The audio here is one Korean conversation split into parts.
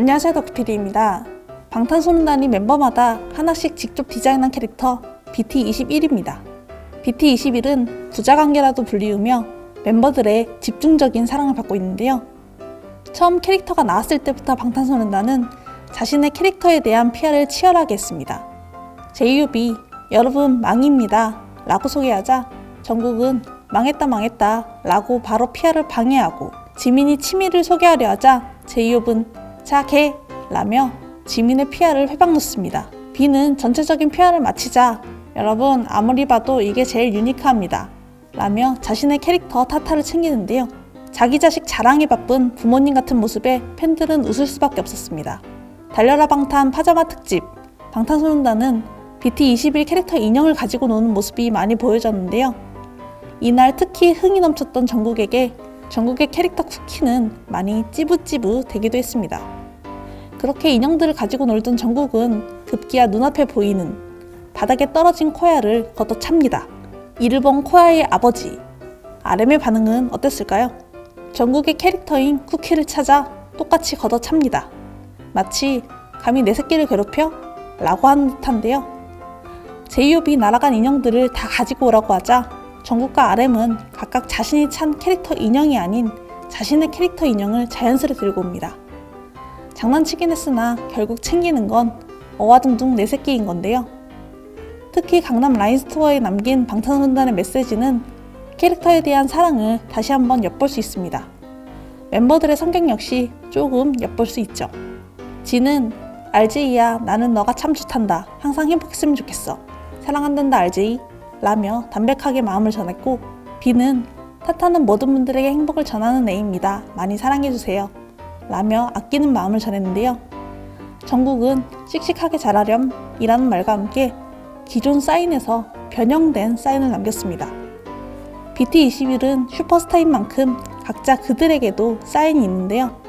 안녕하세요 덕피디입니다. 방탄소년단이 멤버마다 하나씩 직접 디자인한 캐릭터 BT21입니다. BT21은 부자관계라도 불리우며 멤버들의 집중적인 사랑을 받고 있는데요. 처음 캐릭터가 나왔을 때부터 방탄소년단은 자신의 캐릭터에 대한 PR을 치열하게 했습니다. JUB 여러분 망입니다 라고 소개하자 정국은 망했다 망했다 라고 바로 PR을 방해하고 지민이 치미를 소개하려 하자 제이홉은 자개 라며 지민의 PR을 회방 놓습니다. B는 전체적인 PR을 마치자 여러분 아무리 봐도 이게 제일 유니크합니다. 라며 자신의 캐릭터 타타를 챙기는데요. 자기 자식 자랑에 바쁜 부모님 같은 모습에 팬들은 웃을 수밖에 없었습니다. 달려라 방탄 파자마 특집 방탄소년단은 BT21 캐릭터 인형을 가지고 노는 모습이 많이 보여졌는데요. 이날 특히 흥이 넘쳤던 정국에게 정국의 캐릭터 쿠키는 많이 찌부찌부 되기도 했습니다. 그렇게 인형들을 가지고 놀던 정국은 급기야 눈앞에 보이는 바닥에 떨어진 코야를 걷어 찹니다. 이를 본 코야의 아버지 아렘의 반응은 어땠을까요? 정국의 캐릭터인 쿠키를 찾아 똑같이 걷어 찹니다. 마치 감히 내 새끼를 괴롭혀? 라고 하는 듯한데요. 제이홉이 날아간 인형들을 다 가지고 오라고 하자 정국과 RM은 각각 자신이 찬 캐릭터 인형이 아닌 자신의 캐릭터 인형을 자연스레 들고 옵니다. 장난치긴 했으나 결국 챙기는 건 어와둥둥 내 새끼인 건데요. 특히 강남 라인스토어에 남긴 방탄소년단의 메시지는 캐릭터에 대한 사랑을 다시 한번 엿볼 수 있습니다. 멤버들의 성격 역시 조금 엿볼 수 있죠. 지는 RJ야 나는 너가 참 좋단다. 항상 행복했으면 좋겠어. 사랑한단다 RJ. 라며 담백하게 마음을 전했고 B는 타타는 모든 분들에게 행복을 전하는 애입니다. 많이 사랑해주세요. 라며 아끼는 마음을 전했는데요. 정국은 씩씩하게 자라렴 이라는 말과 함께 기존 사인에서 변형된 사인을 남겼습니다. BT21은 슈퍼스타인 만큼 각자 그들에게도 사인이 있는데요.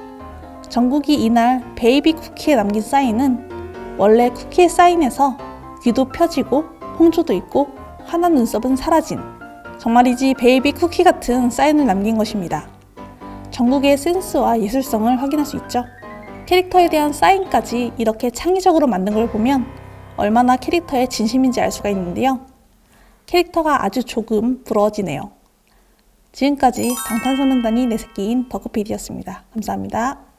정국이 이날 베이비 쿠키에 남긴 사인은 원래 쿠키의 사인에서 귀도 펴지고 홍조도 있고 환한 눈썹은 사라진 정말이지 베이비 쿠키 같은 사인을 남긴 것입니다. 정국의 센스와 예술성을 확인할 수 있죠. 캐릭터에 대한 사인까지 이렇게 창의적으로 만든 걸 보면 얼마나 캐릭터에 진심인지 알 수가 있는데요. 캐릭터가 아주 조금 부러워지네요. 지금까지 방탄소년단이 내 새끼인 더크피디였습니다. 감사합니다.